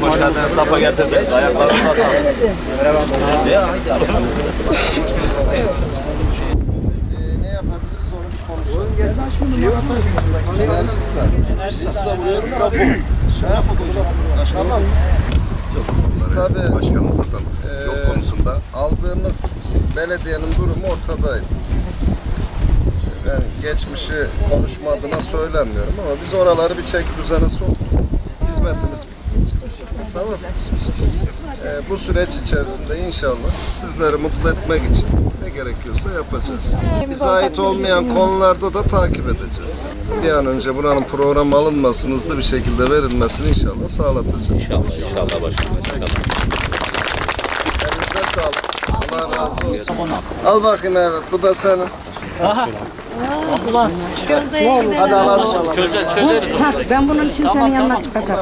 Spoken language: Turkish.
hoş geldiniz. Safa getirdiniz. Ayaklarınıza sağlık. Ee, ne yapabiliriz onu bir konuşalım. Enerji sağ. Sağ buraya trafo. Trafo koyacağım. Tamam. Biz tabii Başkanım zaten yol konusunda aldığımız belediyenin durumu ortadaydı. Ben geçmişi konuşma adına söylemiyorum ama biz oraları bir çeki düzene soktuk. Hizmetimiz bitmeyecek. Tamam. Ee, bu süreç içerisinde inşallah sizleri mutlu etmek için ne gerekiyorsa yapacağız. Bize ait olmayan konularda da takip edeceğiz. Bir an önce buranın program alınmasını hızlı bir şekilde verilmesini inşallah sağlatacağız. İnşallah, inşallah başkanım. Elinize sağlık. Allah razı olsun. Al bakayım evet bu da senin. Hadi Allah'a ısmarladık. Çözer, çözeriz onu. Ben bunun için senin yanına çıkacağım.